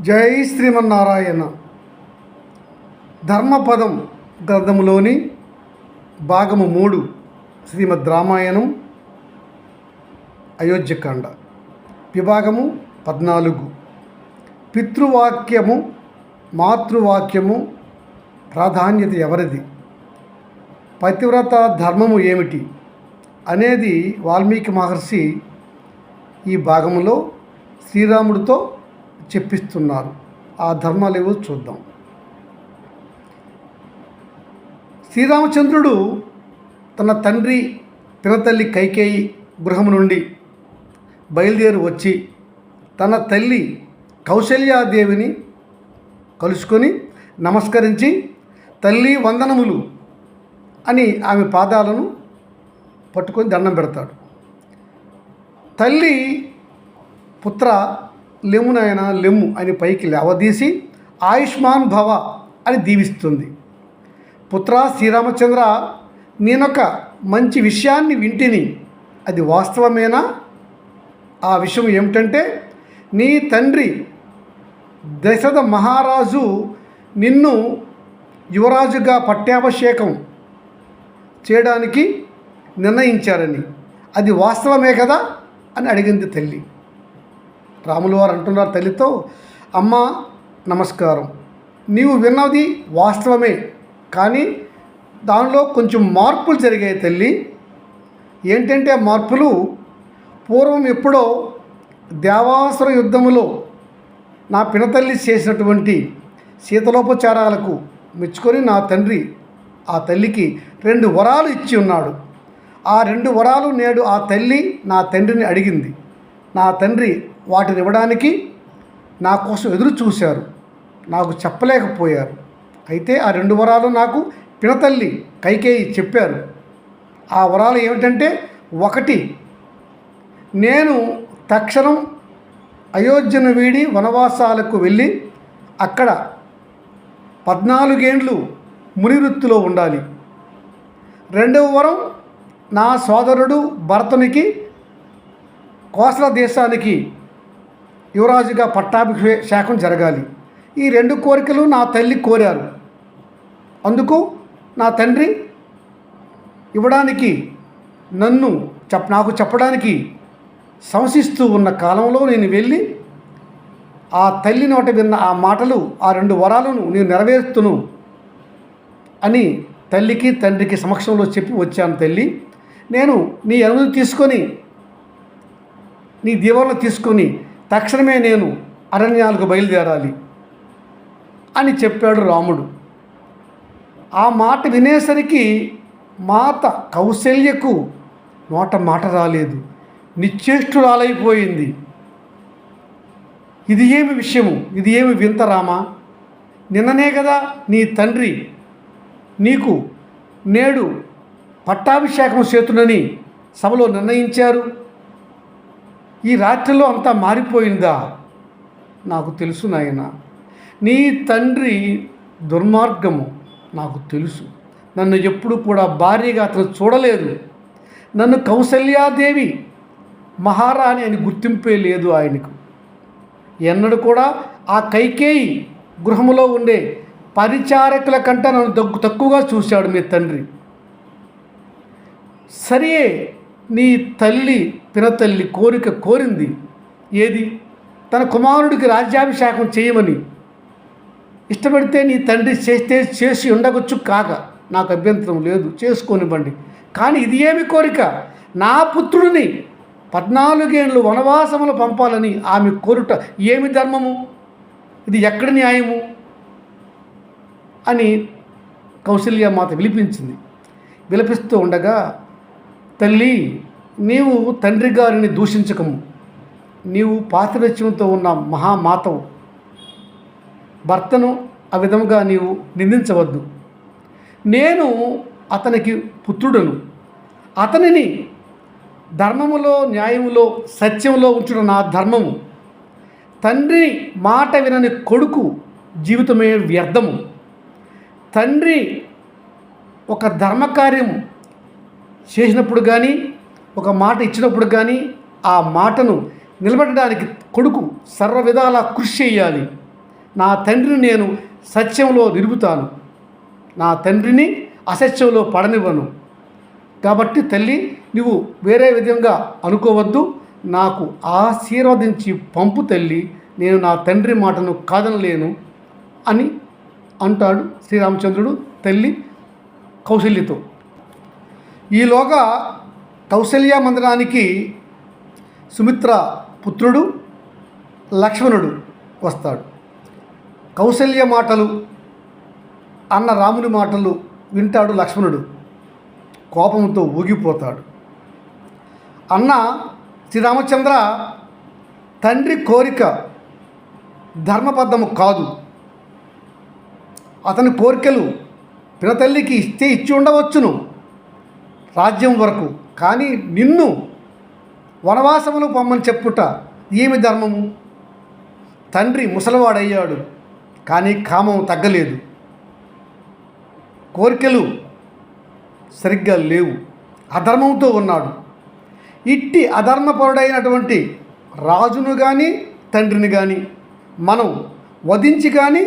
జై శ్రీమన్నారాయణ. ధర్మపదం గ్రంథములోని భాగము మూడు శ్రీమద్ రామాయణం అయోధ్యకాండ. విభాగము పద్నాలుగు. పితృవాక్యము మాతృవాక్యము ప్రాధాన్యత ఎవరిది? పతివ్రత ధర్మము ఏమిటి? అనేది వాల్మీకి మహర్షి ఈ భాగంలో శ్రీరాముడితో చెప్పిస్తున్నారు. ఆ ధర్మాలు ఏవో చూద్దాం. శ్రీరామచంద్రుడు తన తండ్రి పినతల్లి కైకేయి గృహం నుండి బయలుదేరి వచ్చి తన తల్లి కౌశల్యాదేవిని కలుసుకొని నమస్కరించి తల్లి వందనములు అని ఆమె పాదాలను పట్టుకొని దండం పెడతాడు. తల్లి పుత్ర లెమ్ము నాయన లెమ్ము అని పైకి లేవదీసి ఆయుష్మాన్ భవ అని దీవిస్తుంది. పుత్ర శ్రీరామచంద్ర నేనొక మంచి విషయాన్ని వింటిని. అది వాస్తవమేనా? ఆ విషయం ఏమిటంటే నీ తండ్రి దశరథ మహారాజు నిన్ను యువరాజుగా పట్టాభిషేకం చేయడానికి నిర్ణయించారని. అది వాస్తవమే కదా? అని అడిగింది తల్లి. రాములు వారు అంటున్నారు తల్లితో అమ్మ నమస్కారం. నీవు విన్నది వాస్తవమే కానీ దానిలో కొంచెం మార్పులు జరిగాయి తల్లి. ఏంటంటే ఆ మార్పులు పూర్వం ఎప్పుడో దేవాసుర యుద్ధములో నా పినతల్లి చేసినటువంటి శీతలోపచారాలకు మెచ్చుకొని నా తండ్రి ఆ తల్లికి రెండు వరాలు ఇచ్చి ఉన్నాడు. ఆ రెండు వరాలు నేడు ఆ తల్లి నా తండ్రిని అడిగింది. నా తండ్రి వాటిని ఇవ్వడానికి నా కోసం ఎదురు చూశారు. నాకు చెప్పలేకపోయారు. అయితే ఆ రెండు వరాలు నాకు పినతల్లి కైకేయి చెప్పారు. ఆ వరాలు ఏమిటంటే ఒకటి నేను తక్షణం అయోధ్యను వీడి వనవాసాలకు వెళ్ళి అక్కడ పద్నాలుగేండ్లు మునివృత్తిలో ఉండాలి. రెండవ వరం నా సోదరుడు భరతునికి కోసల దేశానికి యువరాజుగా పట్టాభిషేకం జరగాలి. ఈ రెండు కోరికలు నా తల్లి కోరారు. అందుకు నా తండ్రి ఇవ్వడానికి నన్ను చెప్ నాకు చెప్పడానికి సంశిస్తూ ఉన్న కాలంలో నేను వెళ్ళి ఆ తల్లి నోట విన్న ఆ మాటలు ఆ రెండు వరాలను నేను నెరవేరుస్తును అని తల్లికి తండ్రికి సమక్షంలో చెప్పి వచ్చాను తల్లి. నేను నీ అనుమతి తీసుకొని నీ దీవెనలు తీసుకొని తక్షణమే నేను అరణ్యాలకు బయలుదేరాలి అని చెప్పాడు రాముడు. ఆ మాట వినేసరికి మాత కౌశల్యకు నోట మాట రాలేదు. నిశ్చేష్టురాలైపోయింది. ఇది ఏమి విషయము? ఇది ఏమి వింత రామా? నిన్ననే కదా నీ తండ్రి నీకు నేడు పట్టాభిషేకం చేతునని సభలో నిర్ణయించారు. ఈ రాత్రిలో అంతా మారిపోయిందా? నాకు తెలుసు నాయన. నీ తండ్రి దుర్మార్గము నాకు తెలుసు. నన్ను ఎప్పుడు కూడా భార్యగా అతను చూడలేదు. నన్ను కౌసల్యాదేవి మహారాణి అని గుర్తింపే లేదు ఆయనకు. ఎన్నడూ కూడా ఆ కైకేయి గృహములో ఉండే పరిచారకుల కంటే నన్ను తక్కువగా చూశాడు మీ తండ్రి. సరే నీ తల్లి పినతల్లి కోరిక కోరింది. ఏది? తన కుమారుడికి రాజ్యాభిషేకం చేయమని. ఇష్టపడితే నీ తండ్రి చేస్తే చేసి ఉండవచ్చు కాక. నాకు అభ్యంతరం లేదు. చేసుకోనివ్వండి. కానీ ఇది ఏమి కోరిక? నా పుత్రుడిని పద్నాలుగేళ్ళు వనవాసములు పంపాలని ఆమె కోరుట ఏమి ధర్మము? ఇది ఎక్కడ న్యాయము? అని కౌశల్య మాత విలిపించింది. విలపిస్తూ ఉండగా తల్లి నీవు తండ్రి గారిని దూషించకము. నీవు పాతిరత్యంతో ఉన్న మహామాతవు. భర్తను ఆ విధముగా నీవు నిందించవద్దు. నేను అతనికి పుత్రుడను. అతనిని ధర్మములో న్యాయములో సత్యంలో ఉంచుట నా ధర్మము. తండ్రి మాట వినని కొడుకు జీవితమే వ్యర్థము. తండ్రి ఒక ధర్మకార్యం చేసినప్పుడు కానీ ఒక మాట ఇచ్చినప్పుడు కానీ ఆ మాటను నిలబెట్టడానికి కొడుకు సర్వ విధాల కృషి చేయాలి. నా తండ్రిని నేను సత్యంలో నిలుపుతాను. నా తండ్రిని అసత్యంలో పడనివ్వను. కాబట్టి తల్లి నువ్వు వేరే విధంగా అనుకోవద్దు. నాకు ఆశీర్వదించి పంపు తల్లి నేను నా తండ్రి మాటను కాదనలేను అని అంటాడు శ్రీరామచంద్రుడు తల్లి కౌశల్యతో. ఈలోగా కౌశల్య మందిరానికి సుమిత్ర పుత్రుడు లక్ష్మణుడు వస్తాడు. కౌశల్య మాటలు అన్న రాముని మాటలు వింటాడు లక్ష్మణుడు. కోపంతో ఊగిపోతాడు. అన్న శ్రీరామచంద్ర తండ్రి కోరిక ధర్మబద్ధము కాదు. అతని కోరికలు పినతల్లికి ఇస్తే ఇచ్చి ఉండవచ్చును. రాజ్యం వరకు కానీ నిన్ను వనవాసములు పొమ్మని చెప్పుట ఏమి ధర్మము? తండ్రి ముసలివాడయ్యాడు కానీ కామం తగ్గలేదు. కోరికలు సరిగ్గా లేవు. అధర్మంతో ఉన్నాడు. ఇట్టి అధర్మపరుడైనటువంటి రాజును కానీ తండ్రిని కానీ మనం వధించి కానీ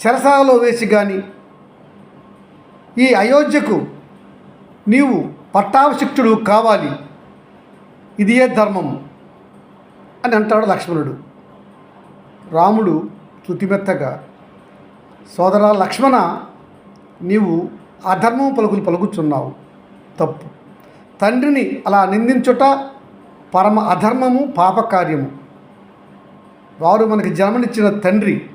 చెరసాలలో వేసి కానీ ఈ అయోధ్యకు నీవు పట్టాభిషిక్తుడు కావాలి. ఇది ఏ ధర్మం అని అంటాడు లక్ష్మణుడు. రాముడు తుతిమెత్తగా సోదర లక్ష్మణ నీవు అధర్మం పలుకులు పలుకుచున్నావు. తప్పు. తండ్రిని అలా నిందించుట పరమ అధర్మము పాపకార్యము. వారు మనకి జన్మనిచ్చిన తండ్రి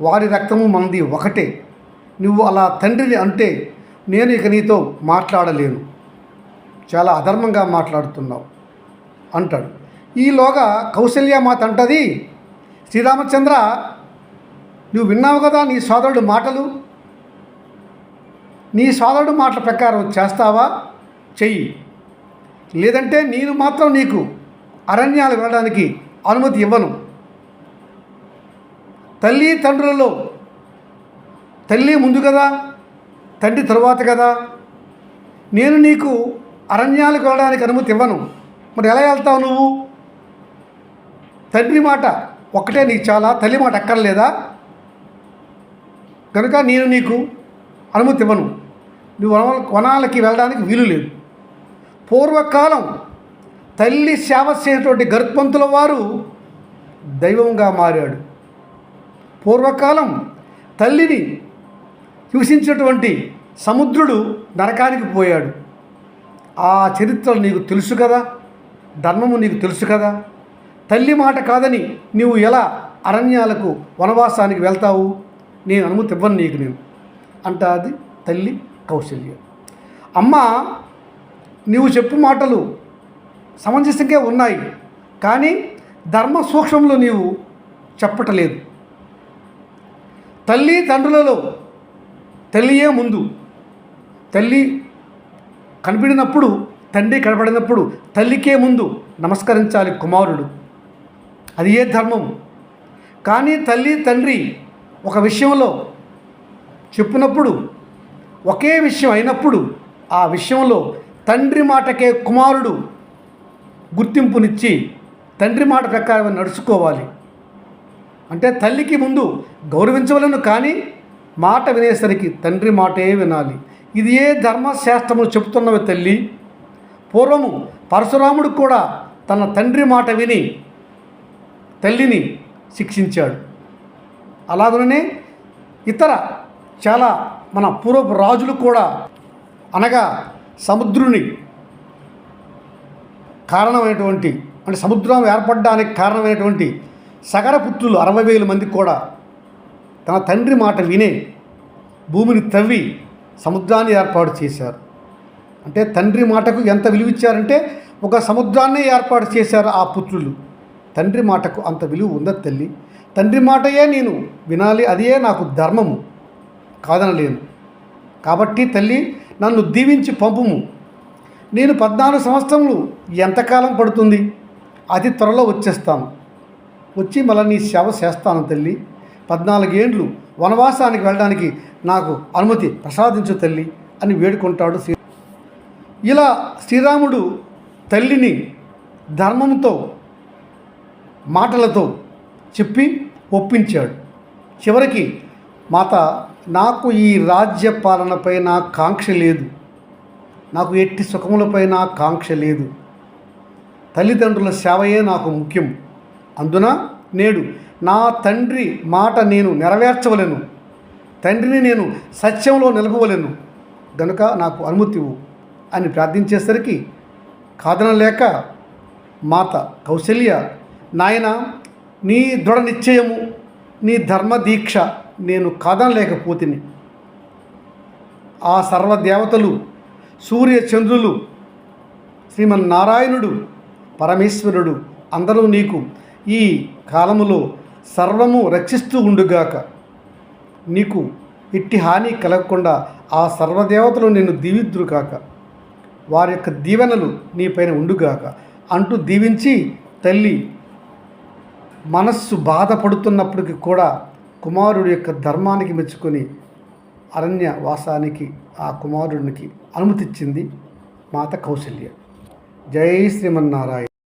వారి రక్తము మనది ఒకటే. నువ్వు అలా తండ్రిని అంటే నేను ఇక నీతో మాట్లాడలేను. చాలా అధర్మంగా మాట్లాడుతున్నావు అంటాడు. ఈలోగా కౌశల్య మాత అంటది శ్రీరామచంద్ర నువ్వు విన్నావు కదా నీ సోదరుడు మాటలు? నీ సోదరుడు మాటల ప్రకారం చేస్తావా? చెయ్యి. లేదంటే నేను మాత్రం నీకు అరణ్యాలు వెళ్ళడానికి అనుమతి ఇవ్వను. తల్లి తండ్రులలో తల్లి ముందు కదా తండ్రి తరువాత కదా. నేను నీకు అరణ్యాలకు వెళ్ళడానికి అనుమతి ఇవ్వను. మరి ఎలా వెళ్తావు నువ్వు? తండ్రి మాట ఒక్కటే నీకు చాలా తల్లి మాట అక్కర్లేదా? కనుక నేను నీకు అనుమతి ఇవ్వను. నువ్వు వన వనాలకి వెళ్ళడానికి వీలు లేదు. పూర్వకాలం తల్లి సేవ చేసినటువంటి గర్భంతుల వారు దైవంగా మారాడు. పూర్వకాలం తల్లిని హింసించినటువంటి సముద్రుడు నరకానికి పోయాడు. ఆ చరిత్ర నీకు తెలుసు కదా? ధర్మము నీకు తెలుసు కదా? తల్లి మాట కాదని నీవు ఎలా అరణ్యాలకు వనవాసానికి వెళ్తావు? నేను అనుమతి ఇవ్వను నీకు నేను. అంటాది తల్లి కౌశల్య. అమ్మ నీవు చెప్పు మాటలు సమంజసంగా ఉన్నాయి కానీ ధర్మ సూక్ష్మంలో నీవు చెప్పటలేదు. తల్లి తండ్రులలో తల్లియే ముందు. తల్లి కనిపడినప్పుడు తండ్రి కనపడినప్పుడు తల్లికే ముందు నమస్కరించాలి కుమారుడు. అది ఏ ధర్మం? కానీ తల్లి తండ్రి ఒక విషయంలో చెప్పినప్పుడు ఒకే విషయం అయినప్పుడు ఆ విషయంలో తండ్రి మాటకే కుమారుడు గుర్తింపునిచ్చి తండ్రి మాట ప్రకారం నడుచుకోవాలి. అంటే తల్లికి ముందు గౌరవించవలను కానీ మాట వినేసరికి తండ్రి మాటే వినాలి. ఇది ఏ ధర్మశాస్త్రము చెబుతున్నవి తల్లి? పూర్వము పరశురాముడు కూడా తన తండ్రి మాట విని తల్లిని శిక్షించాడు. అలాగనే ఇతర చాలా మన పూర్వపు రాజులు కూడా అనగా సముద్రుని కారణమైనటువంటి అంటే సముద్రం ఏర్పడడానికి కారణమైనటువంటి సగర పుత్రులు అరవై వేల మంది కూడా తన తండ్రి మాట వినే భూమిని తవ్వి సముద్రాన్ని ఏర్పాటు చేశారు. అంటే తండ్రి మాటకు ఎంత విలువిచ్చారంటే ఒక సముద్రాన్ని ఏర్పాటు చేశారు ఆ పుత్రులు. తండ్రి మాటకు అంత విలువ ఉందా తల్లి? తండ్రి మాటయే నేను వినాలి అదే నాకు ధర్మము. కాదనలేను. కాబట్టి తల్లి నన్ను దీవించి పంపుము. నేను పద్నాలుగు సంవత్సరములు ఎంతకాలం పడుతుంది? అతి త్వరలో వచ్చేస్తాను. వచ్చి మళ్ళీ నీ సేవ చేస్తాను తల్లి. పద్నాలుగేండ్లు వనవాసానికి వెళ్ళడానికి నాకు అనుమతి ప్రసాదించు తల్లి అని వేడుకుంటాడు శ్రీ ఇలా శ్రీరాముడు తల్లిని ధర్మంతో మాటలతో చెప్పి ఒప్పించాడు. చివరికి మాత నాకు ఈ రాజ్య పాలనపై నా కాంక్ష లేదు. నాకు ఎట్టి సుఖములపైన కాంక్ష లేదు. తల్లిదండ్రుల సేవయే నాకు ముఖ్యం. అందున నేడు నా తండ్రి మాట నేను నెరవేర్చవలను. తండ్రిని నేను సత్యంలో నిలపవలను గనుక నాకు అనుమతి అని ప్రార్థించేసరికి కాదనలేక మాత కౌశల్య నాయన నీ దృఢ నిశ్చయము నీ ధర్మ దీక్ష నేను కాదనలేకపోతిని ఆ సర్వదేవతలు సూర్య చంద్రులు శ్రీమన్నారాయణుడు పరమేశ్వరుడు అందరూ నీకు ఈ కాలములో సర్వము రక్షిస్తూ ఉండుగాక నీకు ఇట్టి హాని కలగకుండా ఆ సర్వదేవతలు నిన్ను దీవిద్దురు కాక వారి యొక్క దీవెనలు నీపైన ఉండుగాక. అంటూ దీవించి తల్లి మనస్సు బాధపడుతున్నప్పటికీ కూడా కుమారుడి యొక్క ధర్మానికి మెచ్చుకొని అరణ్య వాసానికి ఆ కుమారుడికి అనుమతిచ్చింది మాత కౌశల్య. జై శ్రీమన్నారాయణ.